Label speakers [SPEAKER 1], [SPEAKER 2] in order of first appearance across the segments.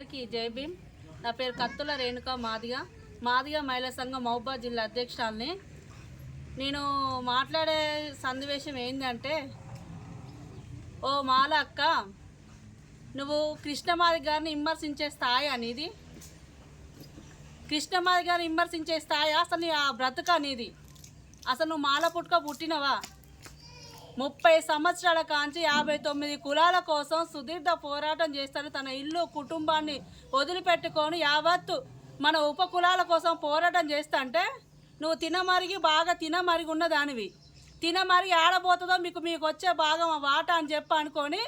[SPEAKER 1] అందరికీ జై భీమ్. నా పేరు కత్తుల రేణుక మాదిగ. మాదిగ మహిళా సంఘం మహబూబా జిల్లా అధ్యక్షురాలని. నేను మాట్లాడే సన్నివేశం ఏంటంటే ఓ మాల అక్క నువ్వు కృష్ణమాది గారిని విమర్శించే స్థాయి అనేది. కృష్ణమాది గారిని విమర్శించే స్థాయి అసలు నీ ఆ బ్రతుక అనేది. అసలు నువ్వు మాల పుట్టుక పుట్టినవా? ముప్పై సంవత్సరాల కాంచి యాభై తొమ్మిది కులాల కోసం సుదీర్ఘ పోరాటం చేస్తాడు. తన ఇల్లు కుటుంబాన్ని వదిలిపెట్టుకొని యావత్తు మన ఉప కులాల కోసం పోరాటం చేస్తంటే నువ్వు తినమరిగి బాగా తినమరిగి ఉన్న దానివి. తినమరిగి ఆడబోతుందో మీకు మీకు వచ్చే భాగం వాట అని చెప్పి అనుకొని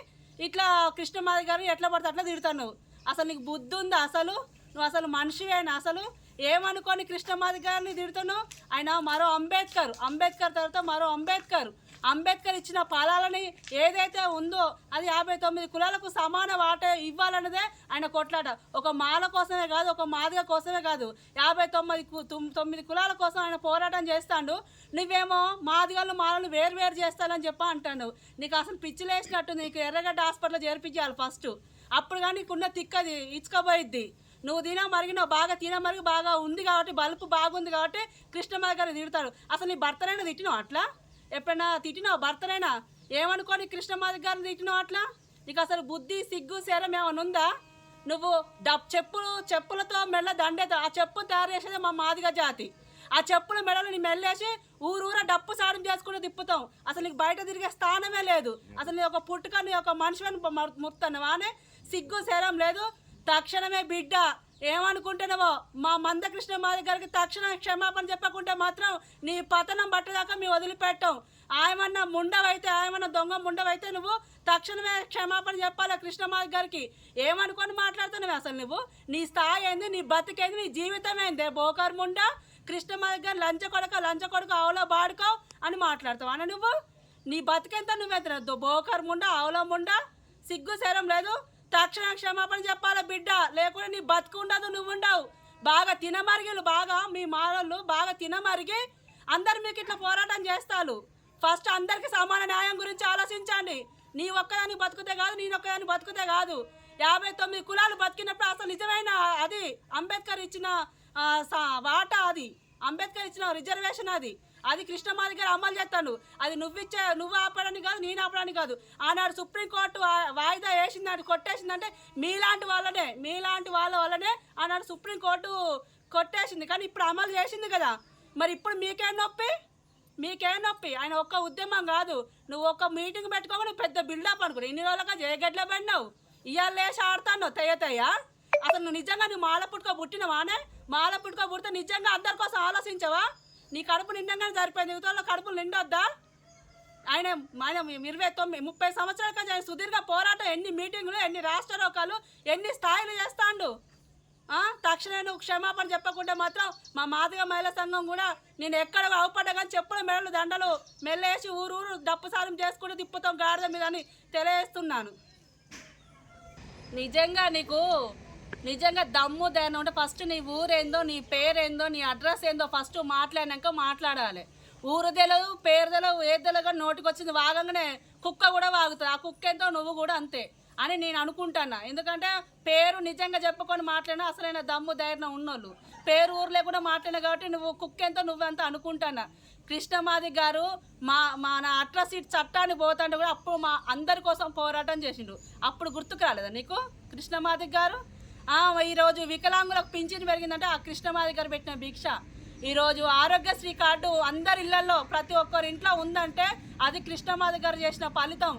[SPEAKER 1] ఇట్లా కృష్ణమాది గారు ఎట్లా పడితే అట్లా తిడతావు నువ్వు. అసలు నీకు బుద్ధి ఉందా అసలు? నువ్వు అసలు మనిషివేనా అసలు? ఏమనుకొని కృష్ణమాది గారిని తిడుతున్నావు? ఆయన మరో అంబేద్కర్. అంబేద్కర్ తర్వాత మరో అంబేద్కర్. అంబేద్కర్ ఇచ్చిన ఫలాలని ఏదైతే ఉందో అది యాభై తొమ్మిది కులాలకు సమాన వాట ఇవ్వాలన్నదే ఆయన కొట్లాట. ఒక మాల కోసమే కాదు ఒక మాదిగ కోసమే కాదు. యాభై తొమ్మిది కు- తొమ్మిది కులాల కోసం ఆయన పోరాటం చేస్తాడు. నువ్వేమో మాదిగలు మాలలు వేరు వేరు చేస్తానని చెప్పి అంటాడు. నీకు అసలు పిచ్చిలేసినట్టు నీకు ఎర్రగడ్డ హాస్పిటల్లో చేర్పించాలి ఫస్ట్. అప్పుడు కానీ నీకున్న తిక్కది ఇచ్చుకోబోయిద్ది. నువ్వు తిన నువ్వు బాగా తిన మరిగి బాగా ఉంది కాబట్టి బలుపు బాగుంది కాబట్టి కృష్ణమాది గారు తిడతాడు. అసలు నీ భర్తనైనా తిట్టినావు అట్లా? ఎప్పుడైనా తిట్టినావు? భర్తనైనా? ఏమనుకోని కృష్ణమాది గారిని తిట్టినావు అట్లా? నీకు అసలు బుద్ధి సిగ్గు శరం ఏమైనా ఉందా? నువ్వు డబ్ చెప్పులు చెప్పులతో మెల్ల దండేతో ఆ చెప్పు తయారు చేసేది మా మాదిగ జాతి. ఆ చెప్పుల మెడలు నీ మెల్లేసి ఊరూర డప్పు సారం చేసుకుని తిప్పుతాం. అసలు నీకు బయట తిరిగే స్థానమే లేదు. అసలు నీ ఒక పుట్టుక నీ ఒక మనిషిని ముత్తానవానే? సిగ్గు శరం లేదు. తక్షణమే బిడ్డ ఏమనుకుంటున్నావో? మా మందకృష్ణ మాది గారికి తక్షణ క్షమాపణ చెప్పకుంటే మాత్రం నీ పతనం పట్టదాకా మేము వదిలిపెట్టాం. ఆయమన్నా ముండవైతే ఆయమన్నా దొంగ ముండవైతే నువ్వు తక్షణమే క్షమాపణ చెప్పాలా కృష్ణమాది గారికి ఏమనుకొని మాట్లాడుతున్నావు అసలు నువ్వు? నీ స్థాయి ఏంది? నీ బతికేంది? నీ జీవితం ఏంది? బోకర్ ముండ కృష్ణమాది గారు లంచ కొడక లంచ కొడక ఆవులో బాడుకో అని మాట్లాడతావు. అన్న నువ్వు? నీ బతికెంత నువ్వెత్తనద్దు బోకర్ ముండ ఆవులో ముండ సిగ్గు శరం లేదు. తక్షణ క్షమాపణ చెప్పాలా బిడ్డ? లేకుంటే నీ బతుకుండదు నువ్వు ఉండవు. బాగా తినమరిగిలు బాగా మీ మాలలు బాగా తినమరిగి అందరు మీకు ఇట్లా పోరాటం చేస్తారు. ఫస్ట్ అందరికి సమాన న్యాయం గురించి ఆలోచించండి. నీ ఒక్కదాన్ని బతుకుతే కాదు నేను ఒక్కదాన్ని బతుకుతే కాదు. యాభై తొమ్మిది కులాలు బతికినప్పుడు అసలు నిజమైన అది అంబేద్కర్ ఇచ్చిన వాటా అది. అంబేద్కర్ ఇచ్చిన రిజర్వేషన్ అది. అది కృష్ణమాది గారు అమలు చేస్తాడు అది నువ్విచ్చే నువ్వు ఆపడానికి కాదు నేను ఆపడానికి కాదు. ఆనాడు సుప్రీంకోర్టు వాయిదా వేసిందంటే కొట్టేసిందంటే మీలాంటి వాళ్ళనే మీలాంటి వాళ్ళ వల్లనే ఆనాడు సుప్రీంకోర్టు కొట్టేసింది. కానీ ఇప్పుడు అమలు చేసింది కదా. మరి ఇప్పుడు మీకేం నొప్పి? మీకేం నొప్పి? ఆయన ఒక్క ఉద్యమం కాదు. నువ్వు ఒక్క మీటింగ్ పెట్టుకోక నువ్వు పెద్ద బిల్డప్ అనుకో ఇన్ని రోజులుగా జయగడ్ల పడినావు. ఇవాళ లేచి ఆడతానో తెయ్య. అసలు నువ్వు నిజంగా నువ్వు మాల పుట్టుకో పుట్టినవానే? మాల పుట్టుకో పుడితే నిజంగా అందరి కోసం ఆలోచించవా? నీ కడుపు నిండంగానే సరిపోయింది యువతలో కడుపులు నిండొద్దా? ఆయన ఆయన ఇరవై తొమ్మిది ముప్పై సంవత్సరాల కంటే ఆయన సుదీర్ఘ పోరాటం ఎన్ని మీటింగులు ఎన్ని రాష్ట్ర రోకాలు ఎన్ని స్థాయిలు చేస్తాండు? తక్షణమే నువ్వు క్షమాపణ చెప్పకుంటే మాత్రం మా మాదిగ మహిళా సంఘం కూడా నేను ఎక్కడ అవపడ్డగాని కానీ చెప్పుల మెడలు దండలు మెల్లేసి ఊరు ఊరు డప్పు సారం చేసుకుంటూ తిప్పుతాం గాడిద మీద అని తెలియజేస్తున్నాను. నిజంగా నీకు నిజంగా దమ్ము దేని ఉంటే ఫస్ట్ నీ ఊరేందో నీ పేరేందో నీ అడ్రస్ ఏందో ఫస్ట్ మాట్లాడినాక మాట్లాడాలి. ఊరు తెలవు పేరు తెలవు ఏది తెలవు నోటికి వచ్చింది వాగంగానే కుక్క కూడా వాగుతుంది. ఆ కుక్క ఎంతో నువ్వు కూడా అంతే అని నేను అనుకుంటాను? ఎందుకంటే పేరు నిజంగా చెప్పుకొని మాట్లాడినా అసలైన దమ్ము ధైర్యం ఉన్నోళ్ళు. పేరు ఊర్లో కూడా మాట్లాడినా కాబట్టి నువ్వు కుక్క ఎంతో నువ్వెంత అనుకుంటానా? కృష్ణమాది గారు మా మన అట్రాసిటీ చట్టాన్ని పోతాంటే కూడా అప్పుడు మా అందరి కోసం పోరాటం చేసిండు. అప్పుడు గుర్తుకు రాలేదా నీకు? కృష్ణమాది గారు? ఈరోజు వికలాంగులకు పింఛన్ పెరిగిందంటే ఆ కృష్ణమాది గారు పెట్టిన భిక్ష. ఈరోజు ఆరోగ్యశ్రీ కార్డు అందరి ఇళ్ళలో ప్రతి ఒక్కరి ఇంట్లో ఉందంటే అది కృష్ణమాది గారు చేసిన ఫలితం.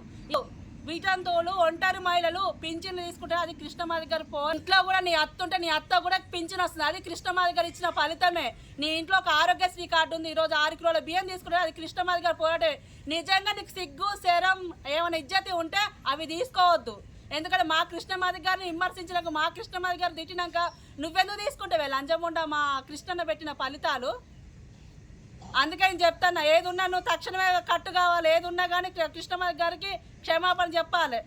[SPEAKER 1] వీటంతోలు ఒంటరి మహిళలు పింఛన్ తీసుకుంటే అది కృష్ణమాది గారు పో ఇంట్లో కూడా నీ అత్త ఉంటే నీ అత్త కూడా పింఛన్ వస్తుంది. అది కృష్ణమాది గారు ఇచ్చిన ఫలితమే. నీ ఇంట్లో ఒక ఆరోగ్యశ్రీ కార్డు ఉంది ఈరోజు ఆరు కిలోల బియ్యం తీసుకుంటే అది కృష్ణమాది గారు పోరాటే. నిజంగా నీకు సిగ్గు శరం ఏమైనా ఇజ్జతి ఉంటే అవి తీసుకోవద్దు. ఎందుకంటే మా కృష్ణమాది గారిని విమర్శించినాక మా కృష్ణమాది గారు తిట్టినాక నువ్వెందుకు తీసుకుంటావే? లంచముండా మా కృష్ణన్న పెట్టిన ఫలితాలు. అందుకని చెప్తాను ఏది ఉన్నా నువ్వు తక్షణమే కట్టు కావాలి. ఏది ఉన్నా కానీ కృష్ణమాది గారికి క్షమాపణ చెప్పాలి.